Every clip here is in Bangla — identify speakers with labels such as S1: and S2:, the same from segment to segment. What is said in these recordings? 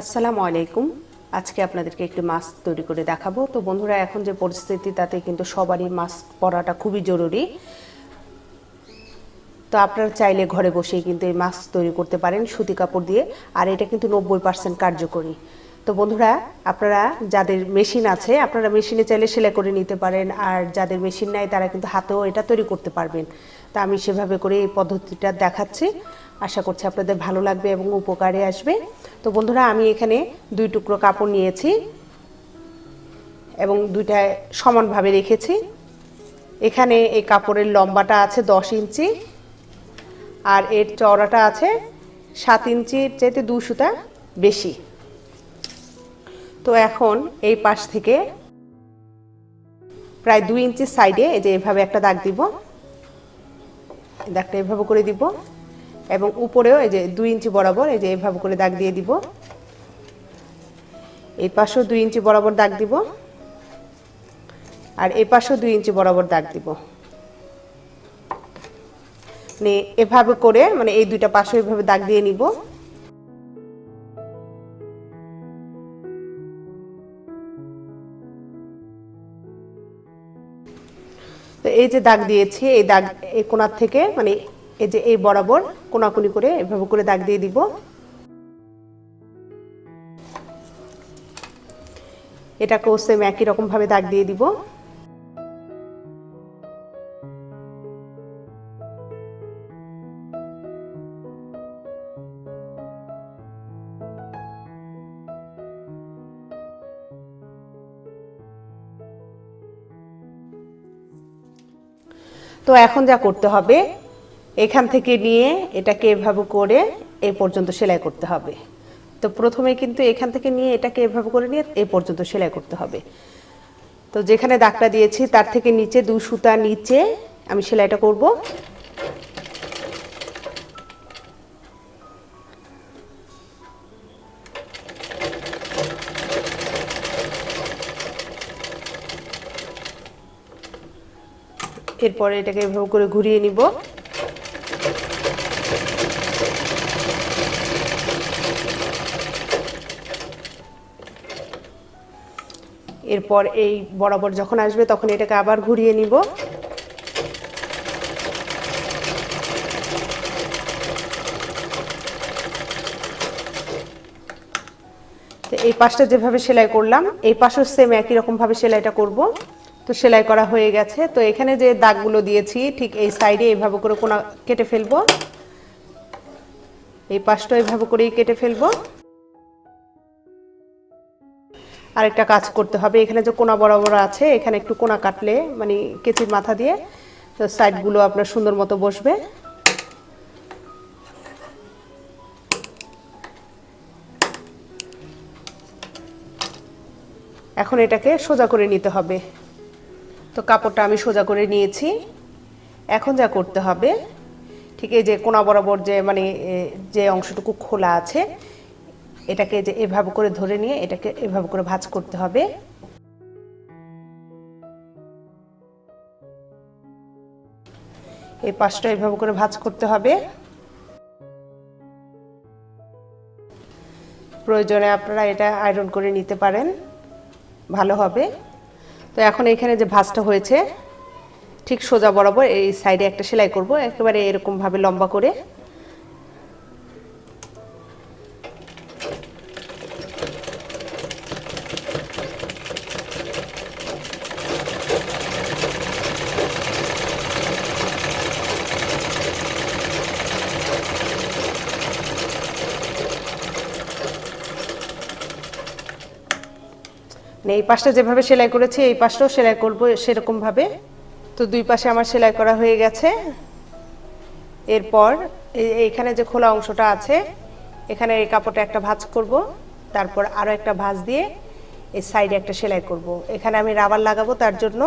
S1: আসসালামু আলাইকুম। আজকে আপনাদেরকে একটি মাস্ক তৈরি করে দেখাবো। তো বন্ধুরা, এখন যে পরিস্থিতি, তাতে কিন্তু সবারই মাস্ক পরাটা খুবই জরুরি। তো আপনারা চাইলে ঘরে বসেই কিন্তু এই মাস্ক তৈরি করতে পারেন সুতি কাপড় দিয়ে। আর এটা কিন্তু নব্বই পার্সেন্ট কার্যকরী। তো বন্ধুরা, আপনারা যাদের মেশিন আছে, আপনারা মেশিনে চাইলে সেলাই করে নিতে পারেন, আর যাদের মেশিন নাই, তারা কিন্তু হাতেও এটা তৈরি করতে পারবেন। তা আমি সেভাবে করে এই পদ্ধতিটা দেখাচ্ছি। আশা করছি আপনাদের ভালো লাগবে এবং উপকারে আসবে। তো বন্ধুরা, আমি এখানে দুই টুকরো কাপড় নিয়েছি এবং দুইটা সমানভাবে রেখেছি। এখানে এই কাপড়ের লম্বাটা আছে দশ ইঞ্চি, আর এর চওড়াটা আছে সাত ইঞ্চির চাইতে দু সুতা বেশি। তো এখন এই পাশ থেকে প্রায় দুই ইঞ্চি সাইডে এই যে এভাবে একটা দাগ দিব। দাগটা এভাবে করে দিব এবং উপরেও এই যে দুই ইঞ্চি বরাবর এই যে এভাবে করে দাগ দিয়ে দিব। এই পাশেও দুই ইঞ্চি বরাবর দাগ দিব আর এই পাশেও দুই ইঞ্চি বরাবর দাগ দিব। মানে এভাবে করে মানে এই দুইটা পাশে এভাবে দাগ দিয়ে নিব। তো এই যে দাগ দিয়েছি, এই দাগ এই কোনার থেকে মানে এই যে এই বরাবর কোনাকুনি করে এভাবে করে দাগ দিয়ে দিব। এটা সেম একই রকম ভাবে দাগ দিয়ে দিব। তো এখন যা করতে হবে, এখান থেকে নিয়ে এটাকে এভাবে করে এ পর্যন্ত সেলাই করতে হবে। তো প্রথমে কিন্তু এখান থেকে নিয়ে এটাকে এভাবে করে নিয়ে এ পর্যন্ত সেলাই করতে হবে। তো যেখানে দাগটা দিয়েছি, তার থেকে নিচে দু সুতা নিচে আমি সেলাইটা করব। এরপরে এটাকে এভাবে করে ঘুরিয়ে নিব। এরপর এই বরাবর যখন আসবে তখন এটাকে আবার ঘুরিয়ে নিব। এই পাশটা যেভাবে সেলাই করলাম, এই পাশেও সেম একই রকম ভাবে সেলাইটা করব। তো সেলাই করা হয়ে গেছে। তো এখানে যে দাগগুলো দিয়েছি, ঠিক এই সাইডে এইভাবে করে কোনা কেটে ফেলব। এই পাশটা এইভাবে করেই কেটে ফেলব। আরেকটা কাজ করতে হবে, এখানে যে কোনা বরাবর আছে, এখানে একটু কোনা কাটলে মানে কেচির মাথা দিয়ে, তো সাইডগুলো আপনার সুন্দর মতো বসবে। এখন এটাকে সোজা করে নিতে হবে। তো কাপড়টা আমি সোজা করে নিয়েছি। এখন যা করতে হবে, ঠিক এই যে কোনা বরাবর যে মানে যে অংশটুকু খোলা আছে, এটাকে যে এভাবে করে ধরে নিয়ে এটাকে এভাবে করে ভাজ করতে হবে। এই পাশটা এভাবে করে ভাজ করতে হবে। প্রয়োজনে আপনারা এটা আয়রন করে নিতে পারেন। ভালো হবে। তো এখন এখানে যে ভাঁজটা হয়েছে, ঠিক সোজা বরাবর এই সাইডে একটা সেলাই করব। একেবারে এরকমভাবে লম্বা করে। মানে এই পাশটা যেভাবে সেলাই করেছি, এই পাশটাও সেলাই করব সেরকম ভাবে। তো দুই পাশে আমার সেলাই করা হয়ে গেছে। এরপর এইখানে যে খোলা অংশটা আছে, এখানে এই কাপড়টা একটা ভাঁজ করব, তারপর আরও একটা ভাঁজ দিয়ে এই সাইডে একটা সেলাই করব। এখানে আমি রাবার লাগাবো তার জন্য।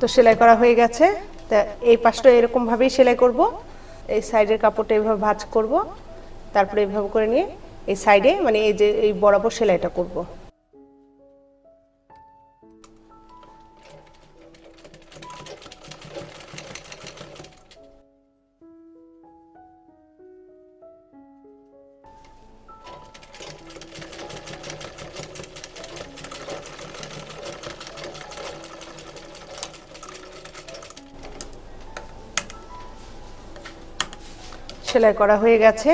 S1: তো সেলাই করা হয়ে গেছে। তা এই পাশটা এরকমভাবেই সেলাই করব। এই সাইডের কাপড়টা এইভাবে ভাঁজ করব। তারপরে এইভাবে করে নিয়ে এই সাইডে মানে এই যে এই বরাবর সেলাইটা করব। সেলাই করা হয়ে গেছে।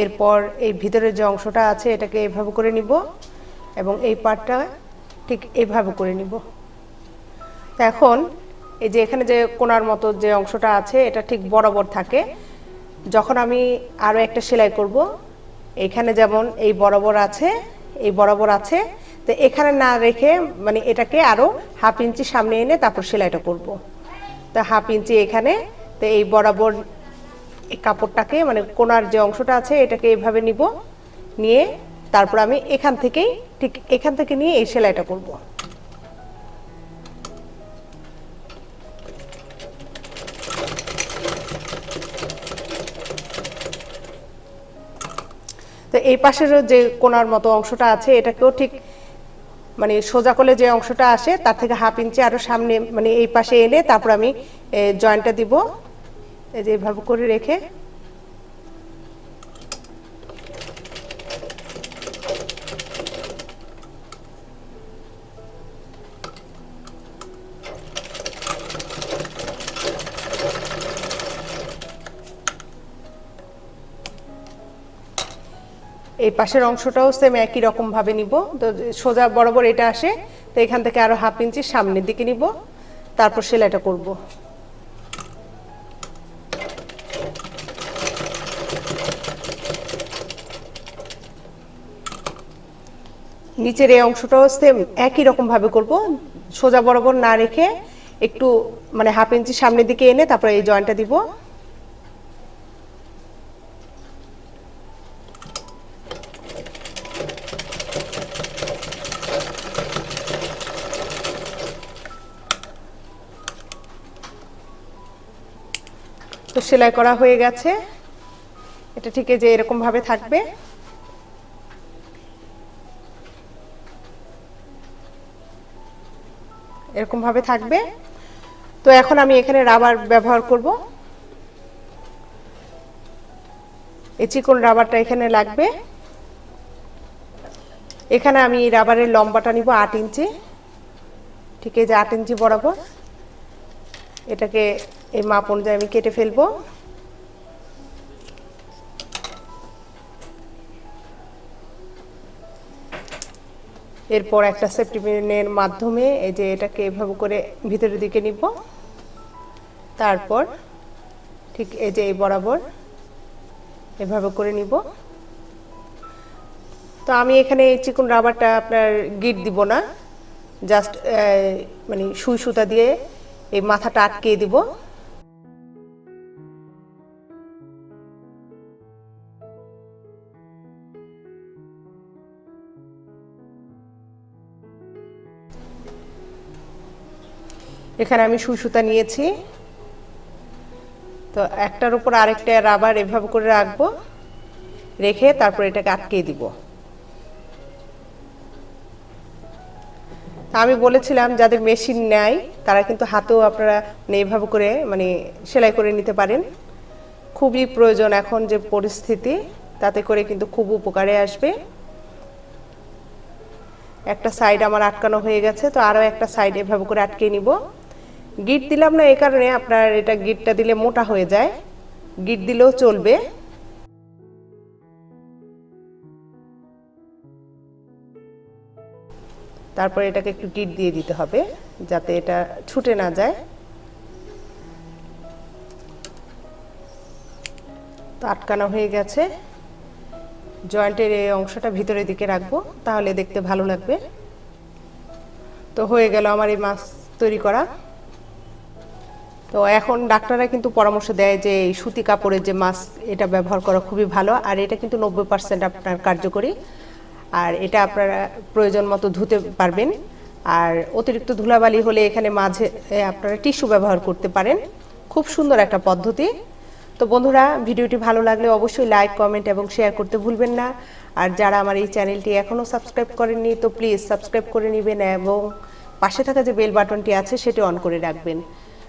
S1: এরপর এই ভিতরের যে অংশটা আছে, এটাকে এভাবে করে নিব এবং এই পাটটা ঠিক এভাবে করে নিব। এখন এই যে এখানে যে কোনার মতো যে অংশটা আছে, এটা ঠিক বরাবর থাকে। যখন আমি আরও একটা সেলাই করব, এখানে যেমন এই বরাবর আছে, এই বরাবর আছে, তো এখানে না রেখে মানে এটাকে আরও হাফ ইঞ্চি সামনে এনে তারপর সেলাইটা করব। তো হাফ ইঞ্চি এখানে, তো এই বরাবর কাপড়টাকে মানে কোনার যে অংশটা আছে, এটাকে এইভাবে নিব। নিয়ে তারপর আমি এখান থেকেই, ঠিক এখান থেকে নিয়ে এই সেলাইটা করব। তো এই পাশেরও যে কোনার মতো অংশটা আছে, এটাকেও ঠিক মানে সোজা করলে যে অংশটা আসে, তার থেকে হাফ ইঞ্চি আরও সামনে মানে এই পাশে এনে তারপর আমি জয়েন্টটা দিব। এই যে এইভাবে করে রেখে এই পাশের অংশটাও সেম একই রকম ভাবে নিব। তো সোজা বরাবর এটা আসে, তো এখান থেকে আরও হাফ ইঞ্চি সামনের দিকে নিব, তারপর সেলাইটা করব। নিচের এই অংশটাও সেম একই রকম ভাবে করব। সোজা বরাবর না রেখে একটু মানে হাফ ইঞ্চি সামনের দিকে এনে তারপরে এই জয়েন্টটা দিব। তো সেলাই করা হয়ে গেছে। এটা ঠিক যে এরকম ভাবে থাকবে। এরকম ভাবে থাকবে। তো এখন আমি এখানে রাবার ব্যবহার করব। এই চিকন রাবারটা এখানে লাগবে। এখানে আমি রাবারের লম্বাটা নিব আট ইঞ্চি। ঠিক এই যে আট ইঞ্চি বরাবর। এটাকে এই মাপ অনুযায়ী আমি কেটে ফেলব। এরপর একটা সেফটিপিনের মাধ্যমে এই যে এটাকে এভাবে করে ভিতরের দিকে নিব। তারপর ঠিক এই যে এই বরাবর এভাবে করে নিব। তো আমি এখানে এই চিকন রাবারটা আপনার গিট দিব না জাস্ট মানে সুই সুতা দিয়ে এই মাথাটা আটকে দিব। এখানে আমি সুতা নিয়েছি। তো একটার উপর আরেকটা রাবার এভাবে করে রাখব, রেখে তারপর এটাকে আটকে দিব। আমি বলেছিলাম, যাদের মেশিন নেয়, তারা কিন্তু হাতেও আপনারা মানে এইভাবে করে মানে সেলাই করে নিতে পারেন। খুবই প্রয়োজন এখন যে পরিস্থিতি, তাতে করে কিন্তু খুব উপকারে আসবে। একটা সাইড আমার আটকানো হয়ে গেছে, তো আরও একটা সাইড এভাবে করে আটকে নিব। গিট দিলাম না, এ কারণে আপনার এটা গিটটা দিলে মোটা হয়ে যায়। গিট দিলেও চলবে। তারপরে এটাকে একটু গিট দিয়ে দিতে হবে, যাতে এটা ছুটে না যায়। তো আটকানো হয়ে গেছে। জয়েন্টের এই অংশটা ভিতরের দিকে রাখব, তাহলে দেখতে ভালো লাগবে। তো হয়ে গেল আমার এই মাছ তৈরি করা। তো এখন ডাক্তাররা কিন্তু পরামর্শ দেয় যে এই সুতি কাপড়ের যে মাস্ক এটা ব্যবহার করা খুবই ভালো, আর এটা কিন্তু নব্বই পার্সেন্ট আপনার কার্যকরী। আর এটা আপনারা প্রয়োজন মতো ধুতে পারবেন। আর অতিরিক্ত ধুলাবালি হলে এখানে মাঝে আপনারা টিস্যু ব্যবহার করতে পারেন। খুব সুন্দর একটা পদ্ধতি। তো বন্ধুরা, ভিডিওটি ভালো লাগলে অবশ্যই লাইক কমেন্ট এবং শেয়ার করতে ভুলবেন না। আর যারা আমার এই চ্যানেলটি এখনও সাবস্ক্রাইব করেননি, তো প্লিজ সাবস্ক্রাইব করে নেবেন এবং পাশে থাকা যে বেল বাটনটি আছে, সেটি অন করে রাখবেন।